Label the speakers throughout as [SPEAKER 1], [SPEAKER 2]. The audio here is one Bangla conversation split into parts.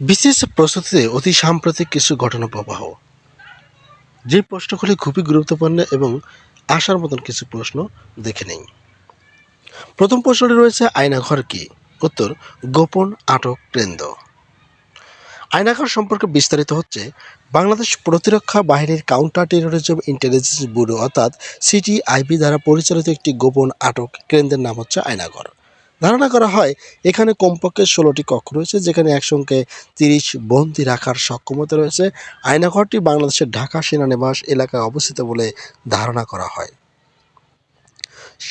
[SPEAKER 1] বিশেষ প্রস্তুতিতে অতি সাম্প্রতিক কিছু ঘটনা প্রবাহ যে প্রশ্নগুলি খুবই গুরুত্বপূর্ণ এবং আসার মতন কিছু প্রশ্ন দেখে নেই। প্রথম প্রশ্নটি রয়েছে, আয়নাঘর কি? উত্তর, গোপন আটক কেন্দ্র। আয়নাঘর সম্পর্কে বিস্তারিত হচ্ছে, বাংলাদেশ প্রতিরক্ষা বাহিনীর কাউন্টার টেরোরিজম ইন্টেলিজেন্স ব্যুরো অর্থাৎ সিটিআইবি দ্বারা পরিচালিত একটি গোপন আটক কেন্দ্রের নাম হচ্ছে আয়নাঘর। ধারণা করা হয়, এখানে কমপক্ষে ষোলোটি কক্ষ রয়েছে, যেখানে একসঙ্গে তিরিশ বন্দি রাখার সক্ষমতা রয়েছে। আয়নাঘরটি বাংলাদেশের ঢাকা সেনানিবাস এলাকায় অবস্থিত বলে ধারণা করা হয়।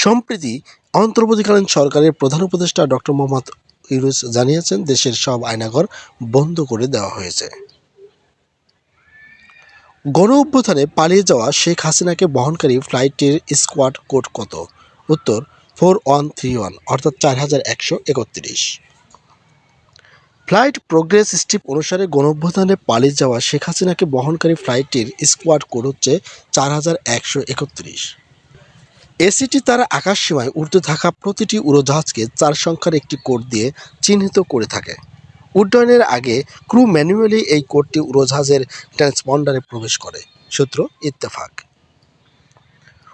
[SPEAKER 1] সম্প্রতি অন্তর্বর্তীকালীন সরকারের প্রধান উপদেষ্টা ডক্টর মোহাম্মদ ইউনুস জানিয়েছেন, দেশের সব আয়নাঘর বন্ধ করে দেওয়া হয়েছে। গণ অভ্যুত্থানে পালিয়ে যাওয়া শেখ হাসিনাকে বহনকারী ফ্লাইটের স্কোয়াড কোড কত? উত্তর ফোর ওয়ান থ্রি ওয়ান, অর্থাৎ চার হাজার একশো একত্রিশ। ফ্লাইট প্রোগ্রেস স্ট্রিপ অনুসারে গণঅভ্যুত্থানে পালিয়ে যাওয়া শেখ হাসিনাকে বহনকারী ফ্লাইটটির স্কোয়াড কোড হচ্ছে চার হাজার একশো একত্রিশ। এসিটি তারা আকাশসীমায় উড়তে থাকা প্রতিটি উড়োজাহাজকে চার সংখ্যার একটি কোড দিয়ে চিহ্নিত করে থাকে। উড্ডয়নের আগে ক্রু ম্যানুয়ালি এই কোডটি উড়োজাহাজের ট্রান্সপন্ডারে প্রবেশ করে। সূত্র ইত্তেফাক।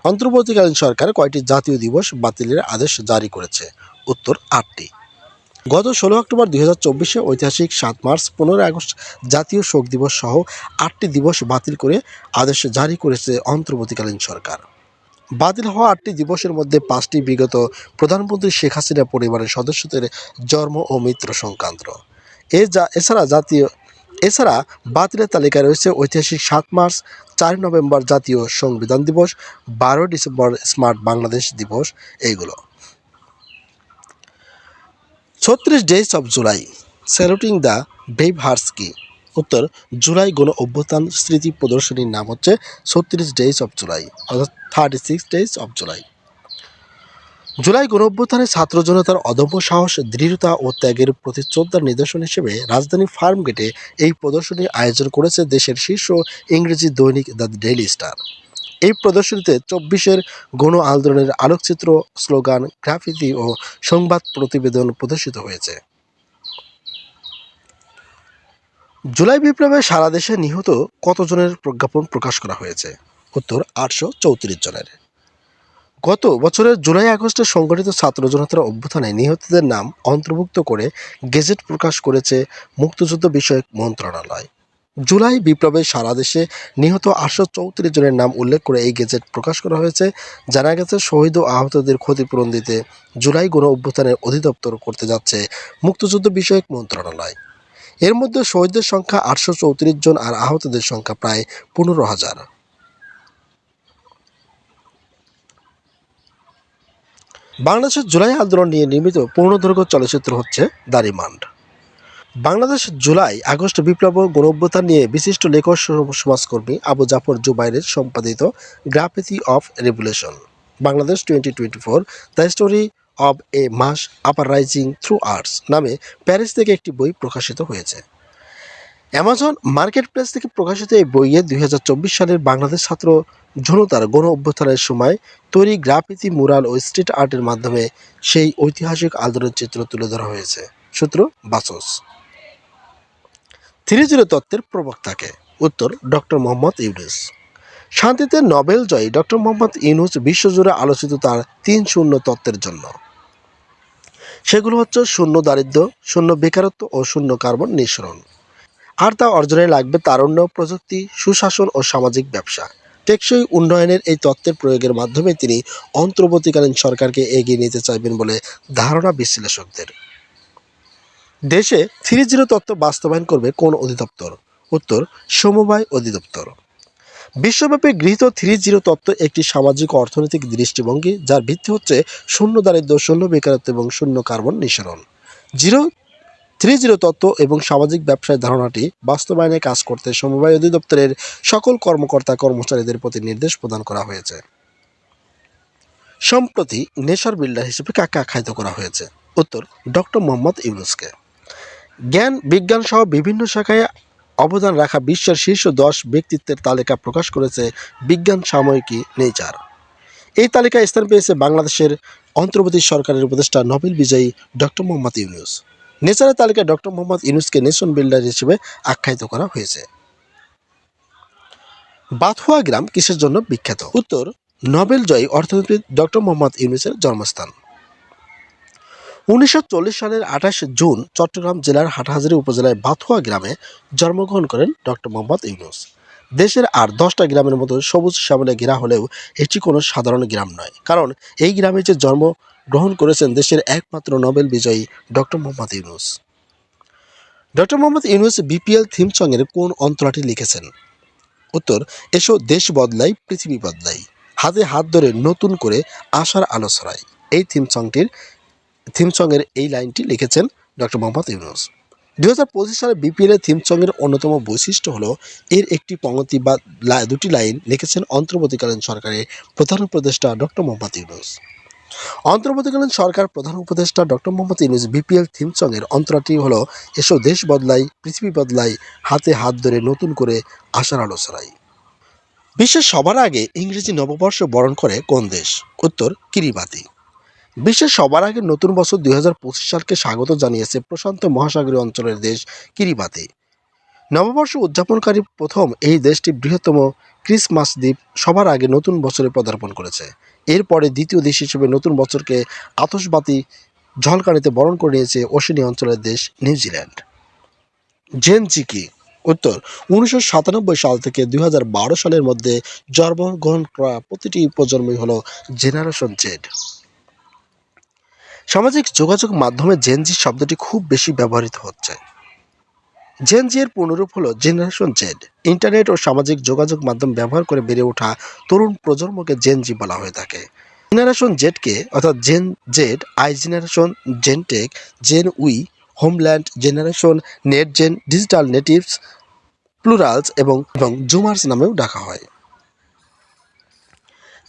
[SPEAKER 1] অন্তর্বর্তীকালীন সরকার কয়টি জাতীয় দিবস বাতিলের আদেশ জারি করেছে। উত্তর আটটি। গত ষোলো অক্টোবর দুই হাজার চব্বিশে ঐতিহাসিক সাত মার্চ, পনেরোই আগস্ট জাতীয় শোক দিবস সহ আটটি দিবস বাতিল করে আদেশ জারি করেছে অন্তর্বর্তীকালীন সরকার। বাতিল হওয়া আটটি দিবসের মধ্যে পাঁচটি বিগত প্রধানমন্ত্রী শেখ হাসিনা পরিবারের সদস্যদের জন্ম ও মৃত্যু সংক্রান্ত। এ যা এছাড়া জাতীয় এছাড়া বাতিলের তালিকায় রয়েছে ঐতিহাসিক সাত মার্চ চার নভেম্বর জাতীয় সংবিধান দিবস বারো ডিসেম্বর স্মার্ট বাংলাদেশ দিবস, এইগুলো। ছত্রিশ days of July, saluting the brave hearts কি? উত্তর, জুলাই গণ অভ্যুত্থান স্মৃতি প্রদর্শনীর নাম হচ্ছে ছত্রিশ ডেজ অফ জুলাই, অর্থাৎ thirty six days of July. July গণ অভ্যুত্থানে ছাত্র জনতার অদম্য সাহস, দৃঢ়তা ও ত্যাগের প্রতি শ্রদ্ধার নিদর্শন হিসেবে রাজধানী ফার্ম গেটে এই প্রদর্শনীর আয়োজন করেছে দেশের শীর্ষ ইংরেজি দৈনিক দ্য ডেইলি স্টার। এই প্রদর্শনীতে চব্বিশের গণ আন্দোলনের আলোকচিত্র, স্লোগান, গ্রাফিতি ও সংবাদ প্রতিবেদন প্রদর্শিত হয়েছে। জুলাই বিপ্লবে সারা দেশে নিহত কতজনের প্রজ্ঞাপন প্রকাশ করা হয়েছে? উত্তর, আটশো চৌত্রিশ জনের। গত বছরের জুলাই আগস্টে সংগঠিত ছাত্র জনতার অভ্যুত্থানে নিহতদের নাম অন্তর্ভুক্ত করে গেজেট প্রকাশ করেছে মুক্তিযুদ্ধ বিষয়ক মন্ত্রণালয়। জুলাই বিপ্লবে সারা দেশে নিহত আটশো চৌত্রিশ জনের নাম উল্লেখ করে এই গেজেট প্রকাশ করা হয়েছে। জানা গেছে, শহীদ ও আহতদের ক্ষতিপূরণ দিতে জুলাই গণ অভ্যুত্থানের অধিদপ্তর করতে যাচ্ছে মুক্তিযুদ্ধ বিষয়ক মন্ত্রণালয়। এর মধ্যে শহীদদের সংখ্যা আটশো চৌত্রিশ জন আর আহতদের সংখ্যা প্রায় পনেরো হাজার। বাংলাদেশের জুলাই আন্দোলন নিয়ে নির্মিত পূর্ণদৈর্ঘ্য চলচ্চিত্র হচ্ছে দারিমান্ড। বাংলাদেশ জুলাই আগস্ট বিপ্লব ও গণঅভ্যুত্থান নিয়ে বিশিষ্ট লেখক সমাজকর্মী আবু জাফর জুবাইরের সম্পাদিত graffiti of revolution. Bangladesh twenty twenty four, the story of a mass uprising through arts নামে প্যারিস থেকে একটি বই প্রকাশিত হয়েছে। অ্যামাজন মার্কেট প্লেস থেকে প্রকাশিত এই বইয়ে দুই হাজার চব্বিশ সালের বাংলাদেশ ছাত্র জনতার গণ অভ্যুত্থানের সময় তৈরি গ্রাফিতি, মুরাল ও স্ট্রিট আর্টের মাধ্যমে সেই ঐতিহাসিক আন্দোলনের চিত্র তুলে ধরা হয়েছে। সূত্র বাসস। থ্রি জিরো তত্ত্বের প্রবক্তাকে। উত্তর, ডক্টর মোহাম্মদ ইউনুস। শান্তিতে নোবেল জয়ী ডক্টর মোহাম্মদ ইউনুস বিশ্বজুড়ে আলোচিত তার তিন শূন্য তত্ত্বের জন্য। সেগুলো হচ্ছে শূন্য দারিদ্র্য, শূন্য বেকারত্ব ও শূন্য কার্বন নিঃসরণ। আর তা অর্জনে লাগবে তারুণ্য, প্রযুক্তি, সুশাসন ও সামাজিক ব্যবসা। টেকসই উন্নয়নের এই তত্ত্বের প্রয়োগের মাধ্যমে তিনি অন্তর্বর্তীকালীন সরকারকে এগিয়ে নিতে চাইবেন বলে ধারণা বিশ্লেষকদের। দেশে থ্রি জিরো তত্ত্ব বাস্তবায়ন করবে কোন অধিদপ্তর? উত্তর, সমবায় অধিদপ্তর। বিশ্বব্যাপী গৃহীত থ্রি জিরো তত্ত্ব একটি সামাজিক অর্থনৈতিক দৃষ্টিভঙ্গি, যার ভিত্তি হচ্ছে শূন্য দারিদ্র্য শূন্য বেকারত্ব এবং শূন্য কার্বন নিঃসরণ। জিরো থ্রি জিরো তত্ত্ব এবং সামাজিক ব্যবসায় ধারণাটি বাস্তবায়নে কাজ করতে সমবায় অধিদপ্তরের সকল কর্মকর্তা কর্মচারীদের প্রতি নির্দেশ প্রদান করা হয়েছে। সম্প্রতি নেশার বিল্ডার হিসেবে কাকে আখ্যায়িত করা হয়েছে? উত্তর, ডক্টর মোহাম্মদ ইউনুসকে। জ্ঞান, বিজ্ঞান সহ বিভিন্ন শাখায় অবদান রাখা বিশ্বের শীর্ষ দশ ব্যক্তিত্বের তালিকা প্রকাশ করেছে বিজ্ঞান সাময়িকী নেচার। এই তালিকায় স্থান পেয়েছে বাংলাদেশের অন্তর্বর্তী সরকারের উপদেষ্টা নোবেল বিজয়ী ডক্টর মোহাম্মদ ইউনুস। নেচারের তালিকায় ডক্টর মোহাম্মদ ইউনুসকে নেশন বিল্ডার হিসেবে আখ্যায়িত করা হয়েছে। বাথুয়া গ্রাম কিসের জন্য বিখ্যাত? উত্তর, নোবেল জয়ী অর্থনীতিবিদ ডক্টর মোহাম্মদ ইউনুসের জন্মস্থান। উনিশশো চল্লিশ সালের আঠাশ জুন চট্টগ্রাম জেলার হাটহাজারী উপজেলার বাথুয়া গ্রামে জন্মগ্রহণ করেন ডক্টর মোহাম্মদ ইউনুস। দেশের আর দশটা গ্রামের মতো সবুজ শ্যামলে ঘেরা হলেও এটি কোনো সাধারণ গ্রাম নয়। কারণ এই গ্রামে যে জন্ম গ্রহণ করেছেন দেশের একমাত্র নোবেল বিজয়ী doctor Mohammad Yunus. Doctor Mohammad Yunus BPL theme সঙ্গের কোন অন্তরাটি লিখেছেন? উত্তর, এসো দেশ বদলাই, পৃথিবী বদলাই। হাতে হাত ধরে নতুন করে আশার আলো এই থিম সংটির থিম সঙ্গের এই লাইনটি লিখেছেন ডক্টর মোহাম্মদ ইউনুস। দুই হাজার পঁচিশ সালে বিপিএল এর থিম সঙ্গের অন্যতম বৈশিষ্ট্য হলো, এর একটি পঙ্ক্তি বা দুটি লাইন লিখেছেন অন্তর্বর্তীকালীন সরকারের প্রধান উপদেষ্টা ডক্টর মোহাম্মদ ইউনুস। অন্তর্বর্তীকালীন সরকার প্রধান উপদেষ্টা doctor Mohammad Yunus BPL theme সঙ্গের অন্তরাটি হলো, এসো দেশ বদলাই, পৃথিবী বদলাই, হাতে হাত ধরে নতুন করে আশার আলো ছড়াই। বিশ্বের সবার আগে ইংরেজি নববর্ষ বরণ করে কোন দেশ? উত্তর কিরিবাতি। বিশ্বের সবার আগে নতুন বছর দুই হাজার পঁচিশ সালকে স্বাগত জানিয়েছে প্রশান্ত মহাসাগরীয় অঞ্চলের দেশ কিরিবাতি। নববর্ষ উদযাপনকারী প্রথম এই দেশটি বৃহত্তম ক্রিসমাস দ্বীপ সবার আগে নতুন বছরে পদার্পণ করেছে। এরপরে দ্বিতীয় দেশ হিসেবে নতুন বছরকে আতশবাতি ঝলকানিতে বরণ করে নিয়েছে ওশেনিয়া অঞ্চলের দেশ নিউজিল্যান্ড। জেন জি কি উত্তর, উনিশশো সাতানব্বই সাল থেকে দুই হাজার বারো সালের মধ্যে জন্মগ্রহণ করা প্রতিটি প্রজন্মই হলো জেনারেশন জেড। সামাজিক যোগাযোগ মাধ্যমে জেনজি শব্দটি খুব বেশি ব্যবহৃত হচ্ছে। জেনজি এর পূর্ণরূপ হলো জেনারেশন জেড ইন্টারনেট ও সামাজিক যোগাযোগ মাধ্যম ব্যবহার করে বেড়ে ওঠা তরুণ প্রজন্মকে জেনজি বলা হয়ে থাকে। জেনারেশন জেডকে অর্থাৎ gen Z iGeneration Gentech gen we homeland generation net gen digital natives plurals এবং এবং জুমার্স নামেও ডাকা হয়।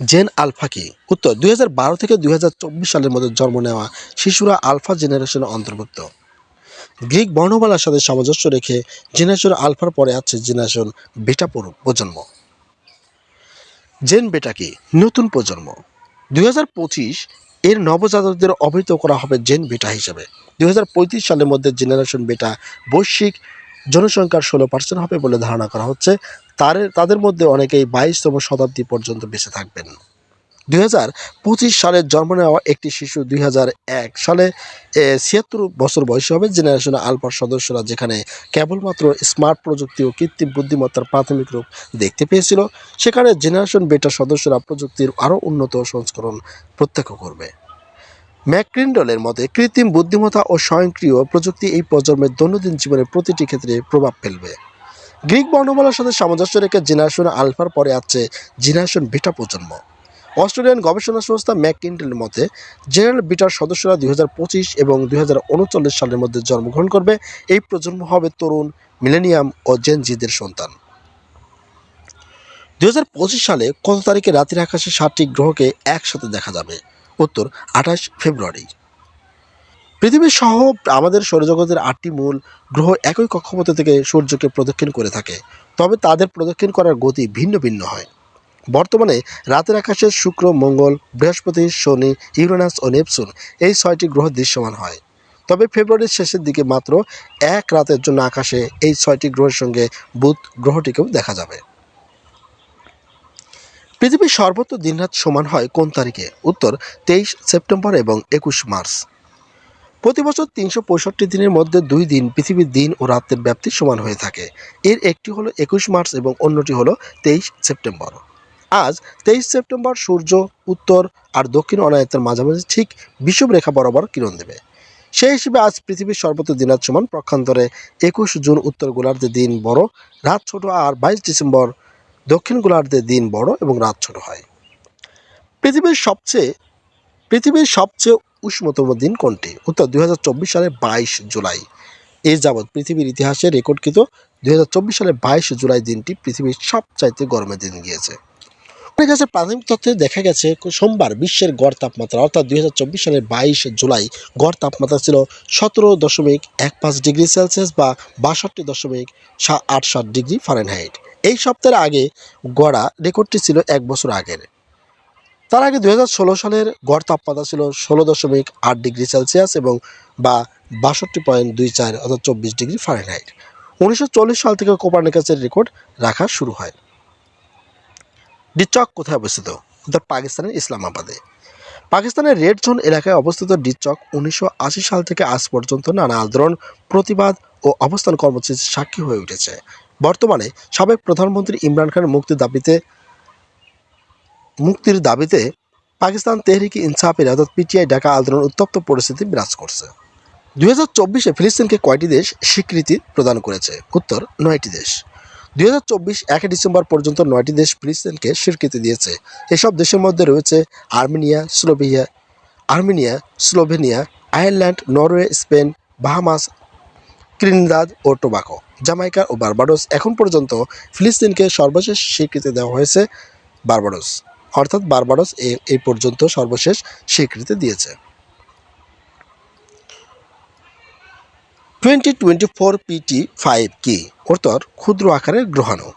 [SPEAKER 1] জেন আলফা কি? উত্তর, দুই হাজার বারো থেকে দু হাজার চব্বিশ সালের মধ্যে জন্ম নেওয়া শিশুরা আলফা জেনারেশনের অন্তর্ভুক্ত। গ্রিক বর্ণমালার সাথে সামঞ্জস্য রেখে জেনারেশন আলফার পরে আছে জেনারেশন বেটা প্রজন্ম। জেন বেটা কি? নতুন প্রজন্ম। দুই হাজার পঁচিশ এর নবজাতকদের অবহিত করা হবে জেন বেটা হিসেবে। দুই হাজার পঁয়ত্রিশ সালের মধ্যে জেনারেশন বেটা বৈশ্বিক জনসংখ্যার ষোলো পার্সেন্ট হবে বলে ধারণা করা হচ্ছে। তার তাদের মধ্যে অনেকেই বাইশতম শতাব্দী পর্যন্ত বেঁচে থাকবেন। দুই হাজার পঁচিশ সালে জন্ম নেওয়া একটি শিশু দুই হাজার এক সালে ছিয়াত্তর বছর বয়সী হবে জেনারেশন আলফার সদস্যরা যেখানে কেবলমাত্র স্মার্ট প্রযুক্তি ও কৃত্রিম বুদ্ধিমত্তার প্রাথমিক রূপ দেখতে পেয়েছিল। সেখানে জেনারেশন বেটা সদস্যরা প্রযুক্তির আরও উন্নত সংস্করণ প্রত্যক্ষ করবে। ম্যাকক্রিন্ডলের মতে, কৃত্রিম বুদ্ধিমত্তা ও স্বয়ংক্রিয় প্রযুক্তি এই প্রজন্মের দৈনন্দিন জীবনের প্রতিটি ক্ষেত্রে প্রভাব ফেলবে। গ্রিক বর্ণমালার সাথে সামঞ্জস্য রেখে জেনারেশন আলফার পরে আছে জেনারেশন বেটা প্রজন্ম। অস্ট্রেলিয়ান গবেষণা সংস্থা ম্যাক ম্যাককিন্ডেলের মতে, জেনারেল বিটার সদস্যরা দুই হাজার পঁচিশ এবং দুই হাজার উনচল্লিশ সালের মধ্যে জন্মগ্রহণ করবে। এই প্রজন্ম হবে তরুণ, মিলেনিয়াম ও জেন জিদের সন্তান। দুই হাজার পঁচিশ সালে কত তারিখে রাতের আকাশে সাতটি গ্রহকে একসাথে দেখা যাবে? উত্তর, আঠাশ ফেব্রুয়ারি। পৃথিবী সহ আমাদের সৌরজগতের আটটি মূল গ্রহ একই কক্ষপথ থেকে সূর্যকে প্রদক্ষিণ করে থাকে। তবে তাদের প্রদক্ষিণ করার গতি ভিন্ন ভিন্ন হয়। বর্তমানে রাতের আকাশে শুক্র, মঙ্গল, বৃহস্পতি, শনি, ইউরেনাস ও নেপচুন এই ছয়টি গ্রহ দৃশ্যমান হয়। তবে ফেব্রুয়ারির শেষের দিকে মাত্র এক রাতের জন্য আকাশে এই ছয়টি গ্রহের সঙ্গে বুধ গ্রহটিকেও দেখা যাবে। পৃথিবীর সর্বত্র দিনরাত সমান হয় কোন তারিখে? উত্তর, তেইশ সেপ্টেম্বর এবং একুশ মার্চ। প্রতি বছর তিনশো পঁয়ষট্টি দিনের মধ্যে দুই দিন পৃথিবীর দিন ও রাতের ব্যাপ্তি সমান হয়ে থাকে। এর একটি হলো একুশ মার্চ এবং অন্যটি হলো তেইশ সেপ্টেম্বর। আজ তেইশ সেপ্টেম্বর সূর্য, উত্তর আর দক্ষিণ অনায়ত্তের মাঝামাঝি ঠিক বিষুবরেখা বরাবর কিরণ দেবে। সেই হিসেবে আজ পৃথিবীর সর্বত্র দিনাত সমান পক্ষান্তরে একুশ জুন উত্তর গোলার্ধে দিন বড়, রাত ছোট আর বাইশ ডিসেম্বর দক্ষিণ গোলার্ধে দিন বড় এবং রাত ছোট হয়। পৃথিবীর সবচেয়ে পৃথিবীর সবচেয়ে উষ্ণতম দিন কোনটি? উত্তর, দুই সালে বাইশ জুলাই। এ যাবৎ পৃথিবীর ইতিহাসে রেকর্ডকৃত দুই সালে বাইশ জুলাই দিনটি পৃথিবীর সবচাইতে গরমের দিন গিয়েছে। অনেক কাছে প্রাথমিক তথ্যে দেখা গেছে, সোমবার বিশ্বের গড় তাপমাত্রা, অর্থাৎ দুই হাজার চব্বিশ সালের বাইশ জুলাই, গড় তাপমাত্রা ছিল সতেরো দশমিক এক পাঁচ ডিগ্রি সেলসিয়াস বা বাষট্টি দশমিক আট সাত ডিগ্রি ফারেনহাইট। এই সপ্তাহের আগে গড়া রেকর্ডটি ছিল এক বছর আগের। তার আগে দুই হাজার ষোলো সালের গড় তাপমাত্রা ছিল ষোলো দশমিক আট ডিগ্রি সেলসিয়াস এবং বা বাষট্টি পয়েন্ট দুই চার অর্থাৎ চব্বিশ ডিগ্রি ফারেনহাইট। উনিশশো চল্লিশ সাল থেকে কোপার্নিকাসের রেকর্ড রাখা শুরু হয়। ডিচক কোথায় অবস্থিত? উত্তর পাকিস্তানের ইসলামাবাদে। পাকিস্তানের রেড জোন এলাকায় অবস্থিত ডিচক উনিশশো আশি সাল থেকে আজ পর্যন্ত নানা আন্দোলন, প্রতিবাদ ও অবস্থান কর্মসূচির সাক্ষী হয়ে উঠেছে। বর্তমানে সাবেক প্রধানমন্ত্রী ইমরান খানের মুক্তির দাবিতে মুক্তির দাবিতে পাকিস্তান তেহরিকি ইনসাফের অর্থাৎ পিটিআই ডাকা আন্দোলন উত্তপ্ত পরিস্থিতি বিরাজ করছে। দুই হাজার চব্বিশে ফিলিস্তিনকে কয়টি দেশ স্বীকৃতি প্রদান করেছে? উত্তর, নয়টি দেশ। দুই হাজার চব্বিশ একই ডিসেম্বর পর্যন্ত নয়টি দেশ ফিলিস্তিনকে স্বীকৃতি দিয়েছে। এসব দেশের মধ্যে রয়েছে Armenia Slovenia Armenia, Slovenia, Ireland, Norway, Spain, Bahamas Trinidad ও টোবাকো। জামাইকা ও বার্বাডোস এখন পর্যন্ত ফিলিস্তিনকে সর্বশেষ স্বীকৃতি দেওয়া হয়েছে বার্বাডোস। অর্থাৎ বার্বাডোস এ- এই পর্যন্ত সর্বশেষ স্বীকৃতি দিয়েছে। Twenty twenty four PT five কি? অর্থাৎ ক্ষুদ্র আকারের গ্রহাণু।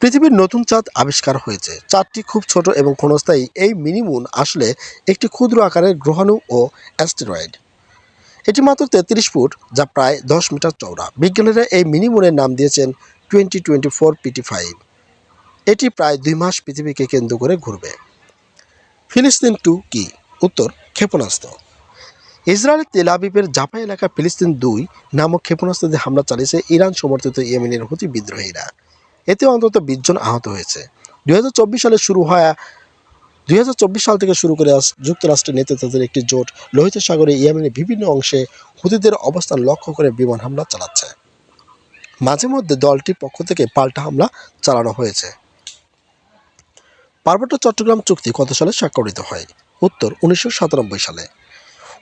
[SPEAKER 1] পৃথিবীর নতুন চাঁদ আবিষ্কার হয়েছে। চাঁদটি খুব ছোট এবং ক্ষণস্থায়ী। এই মিনিমুন আসলে একটি ক্ষুদ্র আকারের গ্রহাণু ও অ্যাস্টেরয়েড। এটি মাত্র তেত্রিশ ফুট, যা প্রায় দশ মিটার চওড়া। বিজ্ঞানীরা এই মিনিমুনের নাম দিয়েছেন twenty twenty four PT five এটি প্রায় দুই মাস পৃথিবীকে কেন্দ্র করে ঘুরবে। ফিলিস্তিন টু কি? উত্তর, ক্ষেপণাস্ত্র। ইসরায়েলের তেল আবিবের জাপা এলাকা ফিলিস্তিন দুই নামক ক্ষেপণাস্ত্র দিয়ে হামলা চালিয়েছে ইরান সমর্থিত ইয়েমেনের হুতি বিদ্রোহীরা। এতে অন্তত বিশ জন আহত হয়েছে। দু হাজার চব্বিশ সালে শুরু হওয়া দুই হাজার চব্বিশ সাল থেকে শুরু করে যুক্তরাষ্ট্রের নেতৃত্বাধীন একটি জোট লোহিত সাগরে ইয়েমেনের বিভিন্ন অংশে হুতিদের অবস্থান লক্ষ্য করে বিমান হামলা চালাচ্ছে। মাঝে মধ্যে দলটির পক্ষ থেকে পাল্টা হামলা চালানো হয়েছে। পার্বত্য চট্টগ্রাম চুক্তি কত সালে স্বাক্ষরিত হয়? উত্তর, উনিশশো সাতানব্বই সালে।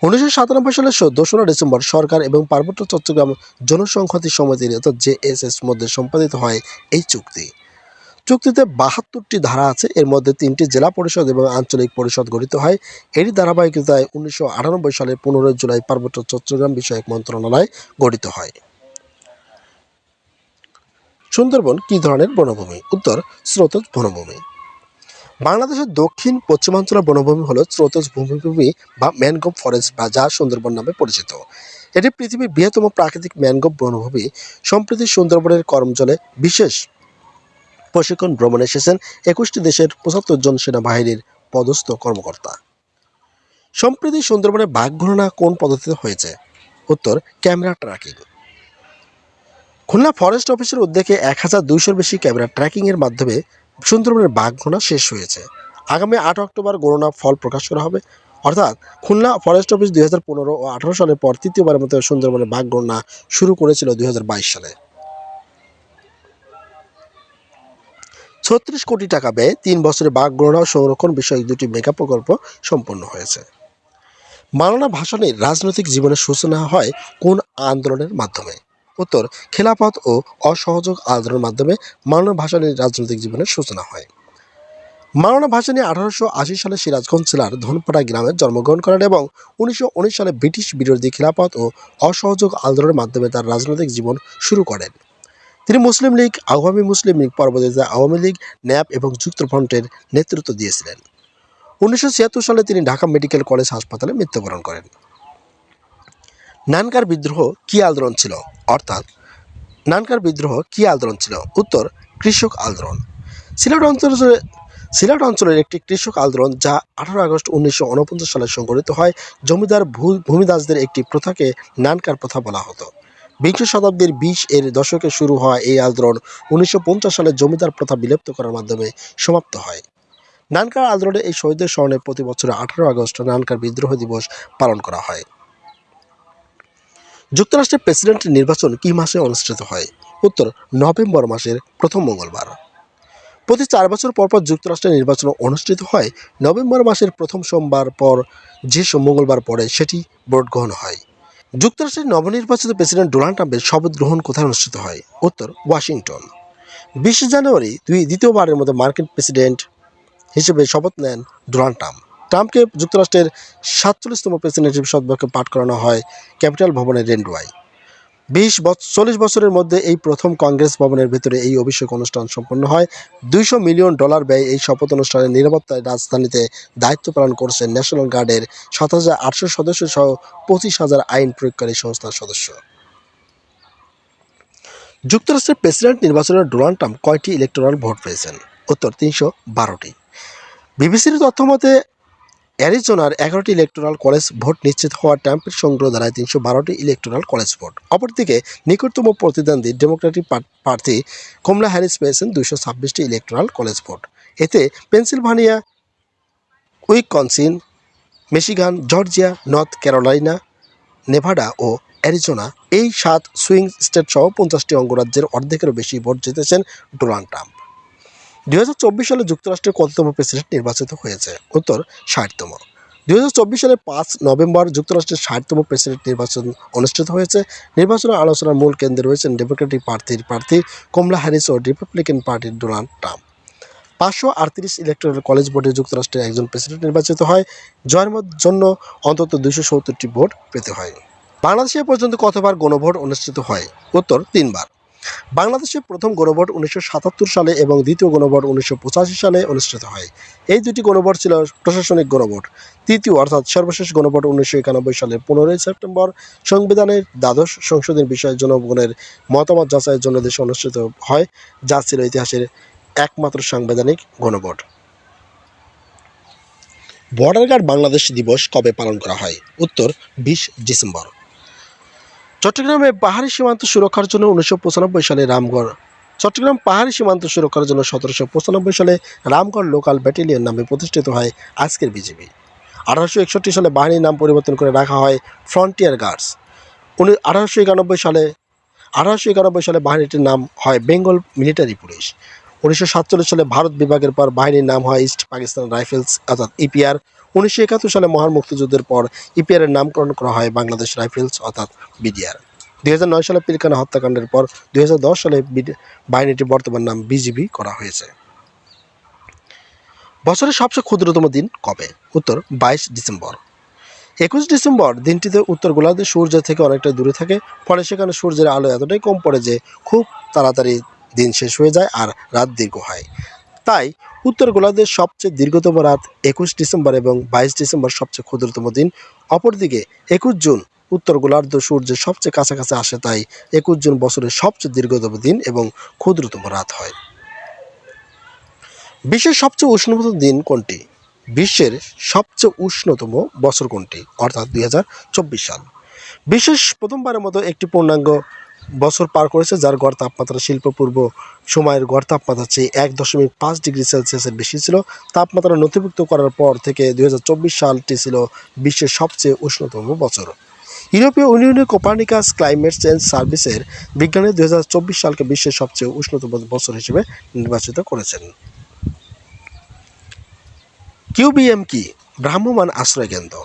[SPEAKER 1] উনিশশো সাতানব্বই সালের দোসরা ডিসেম্বর সরকার এবং পার্বত্য চট্টগ্রাম জনসংহতি সমিতির অর্থাৎ জেএসএস মধ্যে সম্পাদিত হয় এই চুক্তি। চুক্তিতে বাহাত্তরটি ধারা আছে, এর মধ্যে তিনটি জেলা পরিষদ এবং আঞ্চলিক পরিষদ গঠিত হয়। এরই ধারাবাহিকতায় উনিশশো আটানব্বই সালের পনেরোই জুলাই পার্বত্য চট্টগ্রাম বিষয়ক মন্ত্রণালয় গঠিত হয়। সুন্দরবন কী ধরনের বনভূমি? উত্তর স্রোত বনভূমি। বাংলাদেশের দক্ষিণ, পশ্চিমাঞ্চলের বনভূমি হল স্রোতজ ভূমিভূমি বা ম্যানগ্রোভ ফরেস্ট বা যা সুন্দরবন নামে পরিচিত। এটি পৃথিবীর বৃহত্তম প্রাকৃতিক ম্যানগ্রোভ বনভূমি। সম্প্রতি সুন্দরবনের করমজলে বিশেষ প্রশিক্ষণ ভ্রমণে এসেছেন একুশটি দেশের পঁচাত্তর জন সেনাবাহিনীর পদস্থ কর্মকর্তা। সম্প্রতি সুন্দরবনে বাঘ গণনা কোন পদ্ধতিতে হয়েছে? উত্তর, ক্যামেরা ট্র্যাকিং। খুলনা ফরেস্ট অফিসের উদ্যোগে এক হাজার দুইশোর বেশি ক্যামেরা ট্র্যাকিংয়ের মাধ্যমে সুন্দরবনের বাঘ গণনা শেষ হয়েছে। আগামী আট অক্টোবর গণনা ফল প্রকাশ করা হবে। অর্থাৎ খুলনা ফরেস্ট অফিস দুই হাজার পনেরো ও আঠারো সালের পর তৃতীয়বারের মতো সুন্দরবনের বাঘ গণনা শুরু করেছিল দুই হাজার বাইশ সালে। ছত্রিশ কোটি টাকা ব্যয়ে তিন বছরে বাঘ গণনা ও সংরক্ষণ বিষয়ক দুটি মেগা প্রকল্প সম্পন্ন হয়েছে। মাওলানা ভাসানীর রাজনৈতিক জীবনের সূচনা হয় কোন আন্দোলনের মাধ্যমে? উত্তর, খেলাফত ও অসহযোগ আন্দোলনের মাধ্যমে মাওলানা ভাসানীর রাজনৈতিক জীবনের সূচনা হয়। মাওলানা ভাসানী আঠারোশো আশি সালে সিরাজগঞ্জ জেলার ধনপাড়া গ্রামে জন্মগ্রহণ করেন এবং উনিশশো উনিশ সালে ব্রিটিশ বিরোধী খেলাফত ও অসহযোগ আন্দোলনের মাধ্যমে তার রাজনৈতিক জীবন শুরু করেন। তিনি মুসলিম লীগ, আওয়ামী মুসলিম লীগ, পরবর্তীতে আওয়ামী লীগ, ন্যাপ এবং যুক্তফ্রন্টের নেতৃত্ব দিয়েছিলেন। উনিশশো ছিয়াত্তর সালে তিনি ঢাকা মেডিকেল কলেজ হাসপাতালে মৃত্যুবরণ করেন। নানকার বিদ্রোহ কী আন্দোলন ছিল? অর্থাৎ, নানকার বিদ্রোহ কী আন্দোলন ছিল? উত্তর, কৃষক আন্দোলন। সিলেট অঞ্চলে, সিলেট অঞ্চলের একটি কৃষক আন্দোলন যা আঠারো আগস্ট উনিশশো উনপঞ্চাশ সালে সংগঠিত হয়, জমিদার ভূমিদাসদের একটি প্রথাকে নানকার প্রথা বলা হতো। বিংশ শতাব্দীর বিশ এর দশকে শুরু হওয়া এই আন্দোলন উনিশশো পঞ্চাশ সালে জমিদার প্রথা বিলুপ্ত করার মাধ্যমে সমাপ্ত হয়। নানকার আন্দোলনে এই শহীদদের স্মরণে প্রতি বছর আঠারো আগস্ট নানকার বিদ্রোহ দিবস পালন করা হয়। যুক্তরাষ্ট্রের প্রেসিডেন্ট নির্বাচন কী মাসে অনুষ্ঠিত হয়? উত্তর, নভেম্বর মাসের প্রথম মঙ্গলবার। প্রতি চার বছর পর পর যুক্তরাষ্ট্রের নির্বাচন অনুষ্ঠিত হয়। নভেম্বর মাসের প্রথম সোমবার পর যে মঙ্গলবার পরে সেটি ভোট গ্রহণ হয়। যুক্তরাষ্ট্রের নবনির্বাচিত প্রেসিডেন্ট ডোনাল্ড ট্রাম্পের শপথ গ্রহণ কোথায় অনুষ্ঠিত হয়? উত্তর, ওয়াশিংটন। বিশে জানুয়ারি, দুই দ্বিতীয়বারের মতো মার্কিন প্রেসিডেন্ট হিসেবে শপথ নেন ডোনাল্ড ট্রাম্প। ট্রাম্পকে যুক্তরাষ্ট্রের সাতচল্লিশতম প্রেসিডেন্ট হিসেবে শতবাক্য পাঠ করানো হয় ক্যাপিটাল ভবনের রেন্ডুয়ায়। বিশ চল্লিশ বছরের মধ্যে এই প্রথম কংগ্রেস ভবনের ভেতরে এই অভিষেক অনুষ্ঠান সম্পন্ন হয়। দুইশো মিলিয়ন ডলার ব্যয় এই শপথ অনুষ্ঠানের নিরাপত্তায় রাজধানীতে দায়িত্ব পালন করছেন ন্যাশনাল গার্ডের সাত হাজার আটশো সদস্য সহ পঁচিশ হাজার আইন প্রয়োগকারী সংস্থার সদস্য। যুক্তরাষ্ট্রের প্রেসিডেন্ট নির্বাচনে ডোনাল্ড ট্রাম্প কয়টি ইলেকটোরাল ভোট পেয়েছেন? উত্তর তিনশো বারোটি। বিবিসির তথ্য মতে অ্যারিজোনার এগারোটি ইলেকটোরাল কলেজ ভোট নিশ্চিত হওয়া ট্রাম্পের সংগ্রহ দ্বারায় তিনশো বারোটি ইলেকটোরাল কলেজ ভোট। অপরদিকে, নিকটতম প্রতিদ্বন্দ্বী ডেমোক্রেটিক প্রার্থী কমলা হ্যারিস পেয়েছেন দুইশো ছাব্বিশটি ইলেকটোরাল কলেজ ভোট। এতে Pennsylvania Wisconsin Michigan, Georgia, North Carolina, Nevada ও অ্যারিজোনা এই সাত সুইং স্টেট সহ পঞ্চাশটি অঙ্গরাজ্যের অর্ধেকেরও বেশি ভোট জিতেছেন ডোনাল্ড ট্রাম্প। চব্বিশ সালে যুক্তরাষ্ট্রের কততম প্রেসিডেন্ট নির্বাচিত হয়েছে। উত্তর ষাটতম। দুই সালের পাঁচ নভেম্বর যুক্তরাষ্ট্রের ষাটতম প্রেসিডেন্ট নির্বাচন অনুষ্ঠিত হয়েছে। নির্বাচনের আলোচনার মূল কেন্দ্রে রয়েছেন ডেমোক্রেটিক প্রার্থীর প্রার্থী কমলা হ্যারিস ও রিপাবলিকান পার্টির ডোনাল্ড ট্রাম্প। পাঁচশো আটত্রিশ ইলেকট্রাল কলেজ ভোটে যুক্তরাষ্ট্রের একজন প্রেসিডেন্ট নির্বাচিত হয় জয়ের জন্য অন্তত দুইশো সত্তরটি ভোট পেতে হয়। বাংলাদেশে পর্যন্ত কতবার গণভোট অনুষ্ঠিত হয়? উত্তর তিনবার। বাংলাদেশে প্রথম গণভোট উনিশশো সাতাত্তর সালে এবং দ্বিতীয় গণভোট উনিশশো পঁচাশি সালে অনুষ্ঠিত হয়। এই দুটি গণভোট ছিল প্রশাসনিক গণভোট। তৃতীয় অর্থাৎ সর্বশেষ গণভোট উনিশশো একানব্বই সালের পনেরোই সেপ্টেম্বর সংবিধানের দ্বাদশ সংশোধনের বিষয়ে জনগণের মতামত যাচাইয়ের জন্য দেশে অনুষ্ঠিত হয়, যা ছিল ইতিহাসের একমাত্র সাংবিধানিক গণভোট। বর্ডার গার্ড বাংলাদেশ দিবস কবে পালন করা হয়? উত্তর বিশ ডিসেম্বর। চট্টগ্রামে পাহাড়ি সীমান্ত সুরক্ষার জন্য উনিশশো পঁচানব্বই সালে রামগড়। চট্টগ্রাম পাহাড়ি সীমান্ত সুরক্ষার জন্য সতেরোশো পঁচানব্বই সালে রামগড় লোকাল ব্যাটালিয়ন নামে প্রতিষ্ঠিত হয় আজকের বিজেপি। আঠারোশো একষট্টি সালে বাহিনীর নাম পরিবর্তন করে রাখা হয় ফ্রন্টিয়ার গার্ডস। উনি আঠারোশো একানব্বই সালে, আঠারোশো একানব্বই সালে বাহিনীটির নাম হয় বেঙ্গল মিলিটারি পুলিশ। উনিশশো সাতচল্লিশ সালে ভারত বিভাগের পর বাহিনীর নাম হয় ইস্ট পাকিস্তান রাইফেলস, অর্থাৎ ইপিআর। উনিশশো একাত্তর সালে মহান মুক্তিযুদ্ধের পর ইপিআর এর নামকরণ করা হয় বাংলাদেশ রাইফেলস, অর্থাৎ বিডিআর। দুই হাজার নয় সালে পিলখানা হত্যাকাণ্ডের পর দুই দশ সালে বাহিনীটির বর্তমান নাম বিজিবি করা হয়েছে। বছরের সবচেয়ে ক্ষুদ্রতম দিন কবে? উত্তর, বাইশ ডিসেম্বর। একুশ ডিসেম্বর দিনটিতে উত্তর গোলার্ধে সূর্য থেকে অনেকটা দূরে থাকে, ফলে সেখানে সূর্যের আলো এতটাই কম পড়ে যে খুব তাড়াতাড়ি দিন শেষ হয়ে যায় আর রাত দীর্ঘ হয়। তাই উত্তর গোলার্ধের সবচেয়ে দীর্ঘতম রাত একুশ ডিসেম্বর এবং বাইশ ডিসেম্বর সবচেয়ে ক্ষুদ্রতম দিন। অপরদিকে একুশ জুন উত্তর গোলার্ধ সূর্যের সবচেয়ে কাছাকাছি আসে, তাই একুশ জুন বছরের সবচেয়ে দীর্ঘতম দিন এবং ক্ষুদ্রতম রাত হয়। বিশ্বের সবচেয়ে উষ্ণতম দিন কোনটি? বিশ্বের সবচেয়ে উষ্ণতম বছর কোনটি? অর্থাৎ দুই হাজার চব্বিশ সাল। বিশ্বের প্রথমবারের মতো একটি পূর্ণাঙ্গ বছর পার করেছে, যার গড় তাপমাত্রা শিল্পপূর্ব সময়ের গড় তাপমাত্রা চেয়ে এক দশমিক পাঁচ ডিগ্রি সেলসিয়াসের বেশি ছিল। তাপমাত্রা নথিভুক্ত করার পর থেকে দুই হাজার চব্বিশ সালটি ছিল বিশ্বের সবচেয়ে উষ্ণতম বছর। ইউরোপীয় ইউনিয়নের কোপার্নিকাস ক্লাইমেট চেঞ্জ সার্ভিসের বিজ্ঞানী দুই হাজার চব্বিশ সালকে বিশ্বের সবচেয়ে উষ্ণতম বছর হিসেবে নির্বাচিত করেছেন। কিউবিএম কি ভ্রাম্যমাণ আশ্রয় কেন্দ্র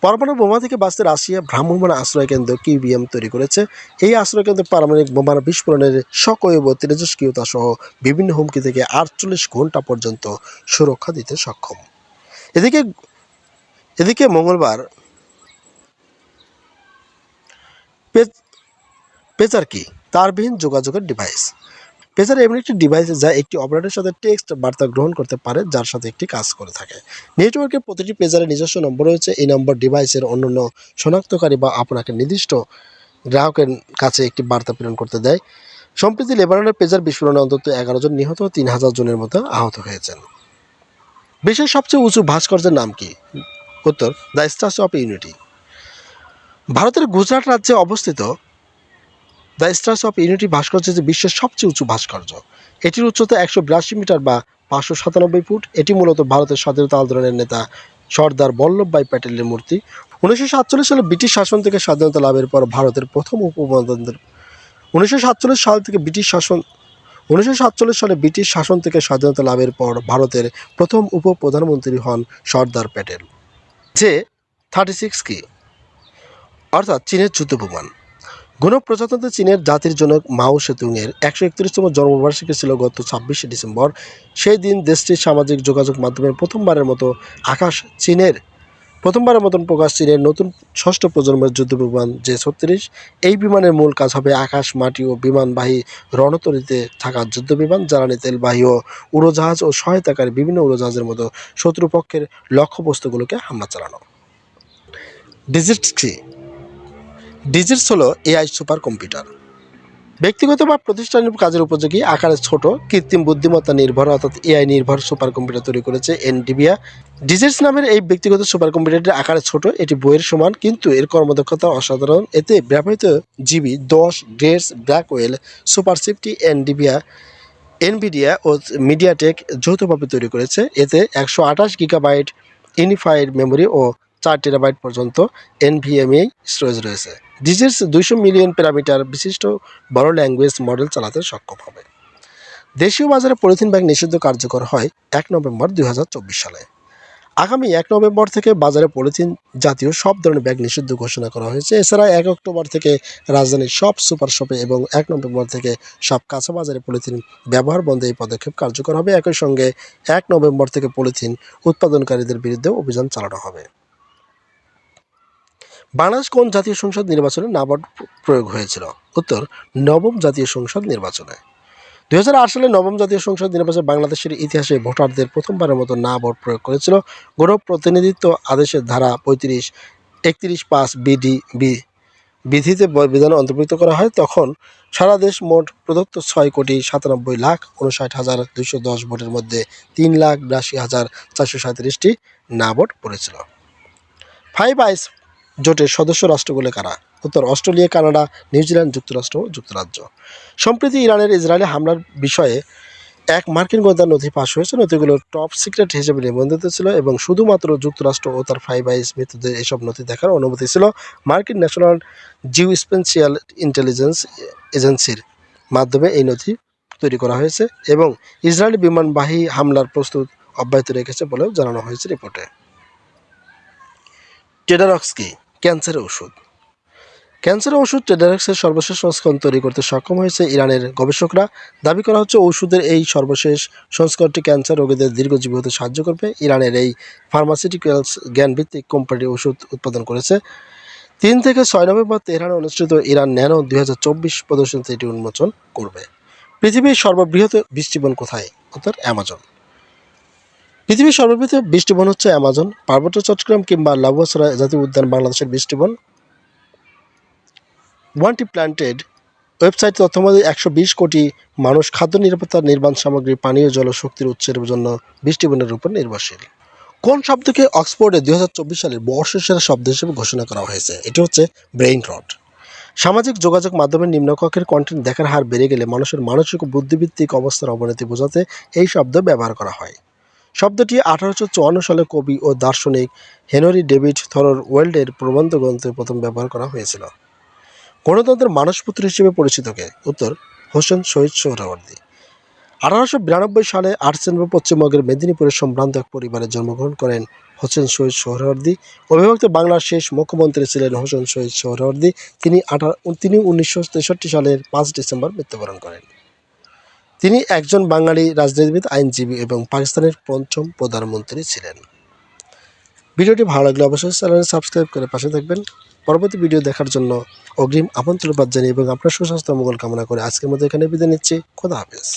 [SPEAKER 1] পরমাণু বোমা থেকে বাঁচতে রাশিয়া ভ্রাম্যমাণ আশ্রয় কেন্দ্র কিউবিএম তৈরি করেছে। এই আশ্রয় কেন্দ্র পারমাণবিক বোমার বিস্ফোরণের সকয়ব তেজস্ক্রিয়তা সহ বিভিন্ন হুমকি থেকে আটচল্লিশ ঘণ্টা পর্যন্ত সুরক্ষা দিতে সক্ষম। এদিকে এদিকে মঙ্গলবার পে- পেজার কি তারবিহীন যোগাযোগের ডিভাইস পেজার এমন একটি ডিভাইস যা একটি অপারেটরের সাথে টেক্সট বার্তা গ্রহণ করতে পারে, যার সাথে একটি কাজ করে থাকে। নেটওয়ার্কের প্রতিটি পেজারের নিজস্ব নম্বর রয়েছে। এই নম্বর ডিভাইসের অন্যান্য শনাক্তকারী বা আপনাকে নির্দিষ্ট গ্রাহকের কাছে একটি বার্তা প্রেরণ করতে দেয়। সম্প্রতি লেবাননের পেজার বিস্ফোরণে অন্তত এগারো জন নিহত তিন হাজার জনের মতো আহত হয়েছেন। বিশ্বের সবচেয়ে উঁচু ভাস্কর্যের নাম কি? উত্তর, দ্য স্ট্যাচু অফ ইউনিটি ভারতের গুজরাট রাজ্যে অবস্থিত দ্য স্ট্যাচু অফ ইউনিটি ভাস্কর্য যে বিশ্বের সবচেয়ে উঁচু ভাস্কর্য, এটির উচ্চতা একশো বিরাশি মিটার বা পাঁচশো সাতানব্বই ফুট। এটি মূলত ভারতের স্বাধীনতা আন্দোলনের নেতা সর্দার বল্লভভাই প্যাটেলের মূর্তি। উনিশশো সাতচল্লিশ সালে ব্রিটিশ শাসন থেকে স্বাধীনতা লাভের পর ভারতের প্রথম উপমহাদেশের উনিশশো সাতচল্লিশ সাল থেকে ব্রিটিশ শাসন উনিশশো সাতচল্লিশ সালে ব্রিটিশ শাসন থেকে স্বাধীনতা লাভের পর ভারতের প্রথম উপ প্রধানমন্ত্রী হন সর্দার প্যাটেল। যে থার্টি সিক্স কি? অর্থাৎ চীনের যুদ্ধ বিমান গণপ্রজাতন্ত্রী চীনের জাতির জনক মাও সেতুংয়ের একশো একত্রিশতম জন্মবার্ষিকী ছিল গত ছাব্বিশে ডিসেম্বর। সেই দিন দেশটির সামাজিক যোগাযোগ মাধ্যমের প্রথমবারের মতো আকাশ চীনের, প্রথমবারের মতন প্রকাশ চীনের নতুন ষষ্ঠ প্রজন্মের যুদ্ধ বিমান জে ছত্রিশ। এই বিমানের মূল কাজ হবে আকাশ, মাটি ও বিমানবাহী রণতরীতে থাকা যুদ্ধ বিমান, জ্বালানি তেলবাহী ও উড়োজাহাজ ও সহায়তাকারী বিভিন্ন উড়োজাহাজের মতো শত্রুপক্ষের লক্ষ্যবস্তুগুলোকে হামলা চালানো। ডিজিট ডিজিটস হলো এআই সুপার কম্পিউটার ব্যক্তিগত বা প্রতিষ্ঠানের কাজের উপযোগী, আকারে ছোট, কৃত্রিম বুদ্ধিমত্তা নির্ভর, অর্থাৎ এআই নির্ভর সুপার কম্পিউটার তৈরি করেছে এনডিবিয়া ডিজিটস নামের এই ব্যক্তিগত সুপার কম্পিউটারটি আকারে ছোট, এটি বইয়ের সমান, কিন্তু এর কর্মদক্ষতা অসাধারণ। এতে ব্যবহৃত জিবি দশ Grace Blackwell super safety Nvidia Nvidia ও মিডিয়াটেক যৌথভাবে তৈরি করেছে। এতে একশো আঠাশ গিগাবাইট ইউনিফাইড মেমোরি ও চার টেরাবাইট পর্যন্ত এনভিএমএ স্টোরেজ রয়েছে। ডিজিটস দুইশো মিলিয়ন প্যারামিটার বিশিষ্ট বড় ল্যাঙ্গুয়েজ মডেল চালাতে সক্ষম হবে। দেশীয় বাজারে পলিথিন ব্যাগ নিষিদ্ধ কার্যকর হয় এক নভেম্বর দুই হাজার চব্বিশ সালে। আগামী এক নভেম্বর থেকে বাজারে পলিথিন জাতীয় সব ধরনের ব্যাগ নিষিদ্ধ ঘোষণা করা হয়েছে। এছাড়া এক অক্টোবর থেকে রাজধানীর সব সুপার শপে এবং এক নভেম্বর থেকে সব কাঁচা বাজারে পলিথিন ব্যবহার বন্ধে এই পদক্ষেপ কার্যকর হবে। একই সঙ্গে এক নভেম্বর থেকে পলিথিন উৎপাদনকারীদের বিরুদ্ধে অভিযান চালানো হবে। বাংলাদেশ কোন জাতীয় সংসদ নির্বাচনে নাবার্ড প্রয়োগ হয়েছিল? উত্তর, নবম জাতীয় সংসদ নির্বাচনে। দু হাজার আট সালে নবম জাতীয় সংসদ নির্বাচনে বাংলাদেশের ইতিহাসে ভোটারদের প্রথমবারের মতো না ভোট প্রয়োগ করেছিল। গৌরব প্রতিনিধিত্ব আদেশের ধারা পঁয়ত্রিশ, একত্রিশ পাঁচ বিডি বি বিধিতে বিধান অন্তর্ভুক্ত করা হয়। তখন সারা দেশ মোট প্রদত্ত ছয় কোটি সাতানব্বই লাখ উনষাট হাজার দুইশো দশ ভোটের মধ্যে তিন লাখ বিরাশি হাজার চারশো সাঁত্রিশটি না ভোট পড়েছিল। ফাইভ আইস জোটের সদস্য রাষ্ট্রগুলো কারা? উত্তর, অস্ট্রেলিয়া, কানাডা, নিউজিল্যান্ড, যুক্তরাষ্ট্র, যুক্তরাজ্য। সম্প্রতি ইরানের ইসরায়েলে হামলার বিষয়ে এক মার্কিন গোয়েন্দা নথি পাশ হয়েছে। নথিগুলো টপ সিক্রেট হিসেবে নিবন্ধিত ছিল এবং শুধুমাত্র যুক্তরাষ্ট্র ও তার ফাইভ আইস মৃত্যুদের এসব নথি দেখার অনুমতি ছিল মার্কিন ন্যাশনাল জিও স্পেন্সিয়াল ইন্টেলিজেন্স এজেন্সির মাধ্যমে এই নথি তৈরি করা হয়েছে এবং ইসরায়েলি বিমানবাহী হামলার প্রস্তুত অব্যাহত রেখেছে বলেও জানানো হয়েছে রিপোর্টে। টেডারক্স কি ক্যান্সারের ওষুধ। ক্যান্সারের ওষুধ টেডারক্সের সর্বশেষ সংস্করণ তৈরি করতে সক্ষম হয়েছে ইরানের গবেষকরা। দাবি করা হচ্ছে ওষুধের এই সর্বশেষ সংস্করণটি ক্যান্সার রোগীদের দীর্ঘজীবী হতে সাহায্য করবে। ইরানের এই ফার্মাসিউটিক্যালস জ্ঞানভিত্তিক কোম্পানি ওষুধ উৎপাদন করেছে। তিন থেকে ছয় নভেম্বর তেহরানে অনুষ্ঠিত ইরান ন্যানো দুই হাজার চব্বিশ প্রদর্শনীতে এটি উন্মোচন করবে। পৃথিবীর সর্ববৃহৎ বৃষ্টিবন কোথায়? অর্থাৎ অ্যামাজন। পৃথিবীর সর্ববৃহৎ বৃষ্টিবন হচ্ছে অ্যামাজন, পার্বত্য চট্টগ্রাম কিংবা লাবুয়াছড়া জাতীয় উদ্যান বাংলাদেশের বৃষ্টিবন। ওয়ানটি প্ল্যান্টেড ওয়েবসাইট তথ্যমতে একশো বিশ কোটি মানুষ খাদ্য নিরাপত্তা নির্মাণ সামগ্রী পানীয় জল শক্তির উৎসের জন্য বৃষ্টিবনের উপর নির্ভরশীল। কোন শব্দকে অক্সফোর্ডে দুই হাজার চব্বিশ সালের বর্ষসেরা শব্দ হিসেবে ঘোষণা করা হয়েছে? এটি হচ্ছে ব্রেইন রট। সামাজিক যোগাযোগ মাধ্যমে নিম্নকক্ষের কন্টেন্ট দেখার হার বেড়ে গেলে মানুষের মানসিক ও বুদ্ধিভিত্তিক অবস্থার অবনতি বোঝাতে এই শব্দ ব্যবহার করা হয়। শব্দটি আঠারোশো চুয়ান্ন সালে কবি ও দার্শনিক হেনরি ডেভিড থরর ওয়েল্ডের প্রবন্ধ গ্রন্থে প্রথম ব্যবহার করা হয়েছিল। গণতন্ত্রের মানসপুত্র হিসেবে পরিচিত কে উত্তর হোসেন শহীদ সোহরাওয়ার্দী আঠারোশো বিরানব্বই সালে সেপ্টেম্বর পশ্চিমবঙ্গের মেদিনীপুরের সম্ভ্রান্ত এক পরিবারে জন্মগ্রহণ করেন হোসেন শহীদ সোহরাওয়ার্দী অবিভক্ত বাংলার শেষ মুখ্যমন্ত্রী ছিলেন হোসেন শহীদ সোহরাওয়ার্দী তিনি আঠারো, তিনি উনিশশো তেষট্টি সালের পাঁচ ডিসেম্বর মৃত্যুবরণ করেন। তিনি একজন বাঙালি রাজনীতিবিদ, আইনজীবী এবং পাকিস্তানের পঞ্চম প্রধানমন্ত্রী ছিলেন। ভিডিওটি ভালো লাগলে অবশ্যই চ্যানেল সাবস্ক্রাইব করে পাশে থাকবেন। পরবর্তী ভিডিও দেখার জন্য অগ্রিম আমন্ত্রণ জানিয়ে এবং আপনার সুস্বাস্থ্য মঙ্গল কামনা করে আজকের মতো এখানে বিদায় নিচ্ছি। খোদা হাফেজ।